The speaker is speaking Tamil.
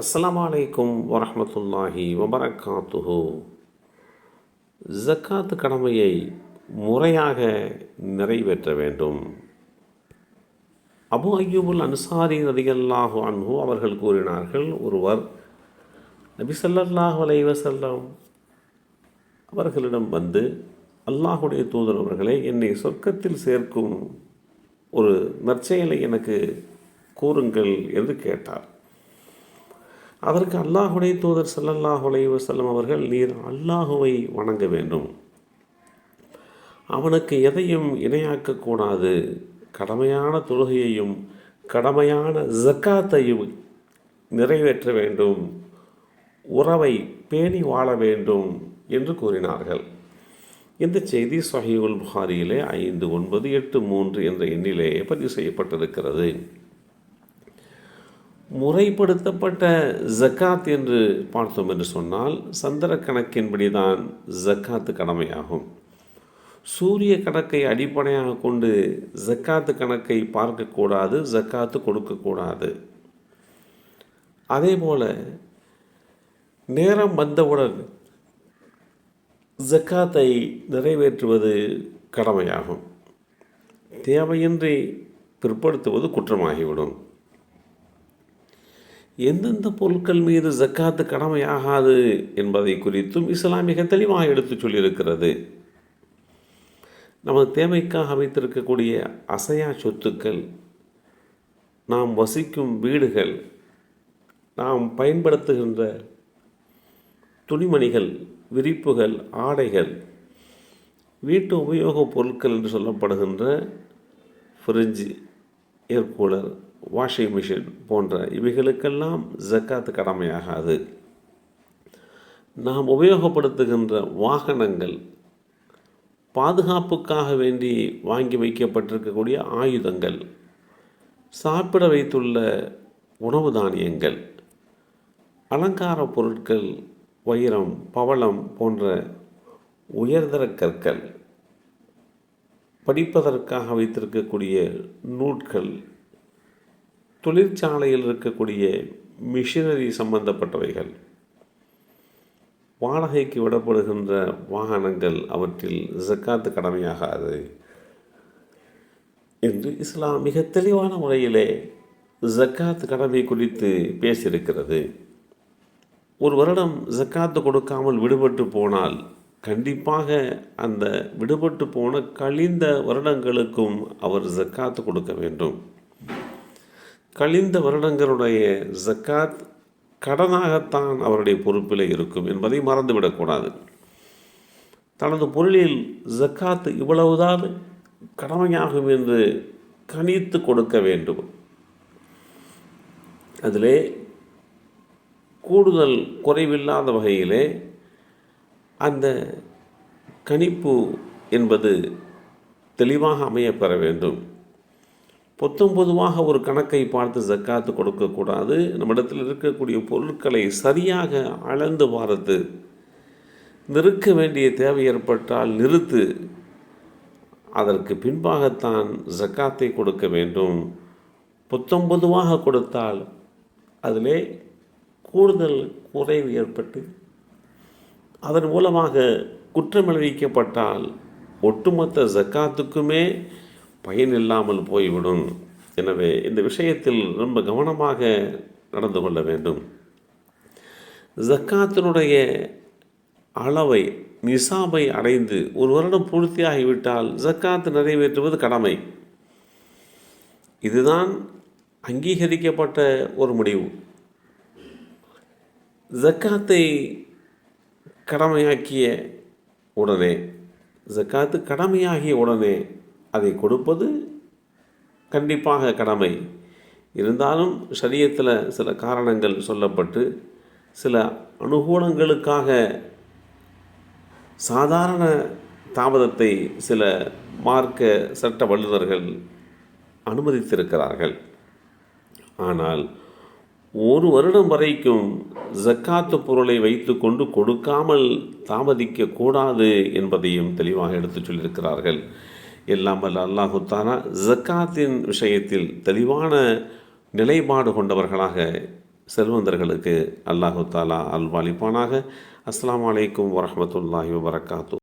அஸ்ஸலாமு அலைக்கும் வரஹ்மத்துல்லாஹி வபரகாத்துஹு. ஜக்காத்து கடமையை முறையாக நிறைவேற்ற வேண்டும். அபு அய்யூபுல் அன்சாரி ரதியல்லாஹு அன்ஹு அவர்கள் கூறினார்கள் ஒருவர் நபி ஸல்லல்லாஹு அலைஹி செல்லம் அவர்களிடம் வந்து அல்லாஹுடைய தூதர் என்னை சொர்க்கத்தில் சேர்க்கும் ஒரு நற்செயலை எனக்கு கூறுங்கள் என்று கேட்டார். அதற்கு அல்லாஹுடைய தூதர் சல்லல்லாஹ் செல்லும் அவர்கள் நீர் அல்லாஹுவை வணங்க வேண்டும். அவனுக்கு எதையும் இணையாக்கக்கூடாது கடமையான தொழுகையையும் கடமையான ஜக்காத்தையும் நிறைவேற்ற வேண்டும். உறவை பேணி வாழ வேண்டும் என்று கூறினார்கள். இந்த செய்தி சஹீவுல் புகாரியிலே ஐந்து ஒன்பது எட்டு மூன்று என்ற எண்ணிலே பதிவு செய்யப்பட்டிருக்கிறது. முறைப்படுத்தப்பட்ட ஜக்காத் என்று பார்த்தோம் என்று சொன்னால் சந்திர கணக்கின்படி தான் ஜக்காத்து கடமையாகும். சூரிய கணக்கை அடிப்படையாக கொண்டு ஜக்காத்து கணக்கை பார்க்கக்கூடாது ஜக்காத்து கொடுக்கக்கூடாது. அதே போல் நேரம் வந்தவுடன் ஜக்காத்தை நிறைவேற்றுவது கடமையாகும். தேவையின்றி பிற்படுத்துவது குற்றமாகிவிடும். எந்தெந்த பொருட்கள் மீது ஜக்காத்து கடமையாகாது என்பதை குறித்தும் இஸ்லாம் மிக தெளிவாக எடுத்துச் சொல்லியிருக்கிறது. நமது தேவைக்காக அமைத்திருக்கக்கூடிய அசையா சொத்துக்கள் நாம் வசிக்கும் வீடுகள் நாம் பயன்படுத்துகின்ற துணிமணிகள் விரிப்புகள் ஆடைகள் வீட்டு உபயோகப் பொருட்கள் என்று சொல்லப்படுகின்ற fridge air cooler washing machine போன்ற இவைகளுக்கெல்லாம் ஜக்காத்து கடமையாகாது. நாம் உபயோகப்படுத்துகின்ற வாகனங்கள் பாதுகாப்புக்காக வேண்டி வாங்கி வைக்கப்பட்டிருக்கக்கூடிய ஆயுதங்கள் சாப்பிட வைத்துள்ள உணவு தானியங்கள் அலங்கார பொருட்கள் வைரம் பவளம் போன்ற உயர்தர கற்கள் படிப்பதற்காக வைத்திருக்கக்கூடிய நூட்கள் தொழிற்சாலையில் இருக்கக்கூடிய மிஷினரி சம்பந்தப்பட்டவைகள் வாடகைக்கு விடப்படுகின்ற வாகனங்கள் அவற்றில் ஜக்காத்து கடமையாகாது என்று இஸ்லாம் மிக தெளிவான முறையிலே ஜக்காத் கடமை குறித்து பேசியிருக்கிறது. ஒரு வருடம் ஜக்காத்து கொடுக்காமல் விடுபட்டு போனால் கண்டிப்பாக அந்த விடுபட்டு போன கழிந்த வருடங்களுக்கும் அவர் ஜக்காத்து கொடுக்க வேண்டும். கழிந்த வருடங்களுடைய ஜக்காத் கடனாகத்தான் அவருடைய பொறுப்பில் இருக்கும் என்பதை மறந்துவிடக்கூடாது தனது பொருளில் ஜக்காத் இவ்வளவுதான் கடமையாகும் என்று கணித்து கொடுக்க வேண்டும். அதிலே கூடுதல் குறைவில்லாத வகையிலே அந்த கணிப்பு என்பது தெளிவாக அமையப்பெற வேண்டும். பொத்தம் பொதுவாக ஒரு கணக்கை பார்த்து ஜக்காத்து கொடுக்கக்கூடாது. நம்மிடத்தில் இருக்கக்கூடிய பொருட்களை சரியாக அளந்து பார்த்து நிறுக்க வேண்டிய தேவை ஏற்பட்டால் நிறுத்து. அதற்கு பின்பாகத்தான் ஜக்காத்தை கொடுக்க வேண்டும். புத்தம் பொதுவாக கொடுத்தால் அதிலே கூடுதல் குறைவு ஏற்பட்டு அதன் மூலமாக குற்றம் விளைவிக்கப்பட்டால் ஒட்டுமொத்த ஜக்காத்துக்குமே பயன் இல்லாமல் போய்விடும். எனவே இந்த விஷயத்தில் ரொம்ப கவனமாக நடந்து கொள்ள வேண்டும். ஜக்காத்தினுடைய அளவை நிசாபை அடைந்து ஒரு வருடம் பூர்த்தியாகிவிட்டால் ஜக்காத்து நிறைவேற்றுவது கடமை. இதுதான் அங்கீகரிக்கப்பட்ட ஒரு முடிவு. ஜக்காத்தை கடமையாக்கிய உடனே ஜக்காத்து கடமையாகிய உடனே அதை கொடுப்பது கண்டிப்பாக கடமை. இருந்தாலும் சரியத்தில் சில காரணங்கள் சொல்லப்பட்டு சில அனுகூலங்களுக்காக சாதாரண தாமதத்தை சில மார்க்க சட்ட வல்லுநர்கள் அனுமதித்திருக்கிறார்கள். ஆனால் ஒரு வருடம் வரைக்கும் ஜக்காத்து பொருளை வைத்துக்கொண்டு கொடுக்காமல் தாமதிக்கக்கூடாது என்பதையும் தெளிவாக எடுத்துச் சொல்லியிருக்கிறார்கள். எல்லாம் அல்லாஹுத்தானா ஜக்காத்தின் விஷயத்தில் தெளிவான நிலைப்பாடு கொண்டவர்களாக செல்வந்தர்களுக்கு அல்லாஹு தாலா அல்வாலிப்பானாக. அஸ்லாம் அலைக்கும் வரமத்துல்லாஹி வபரகாத்து.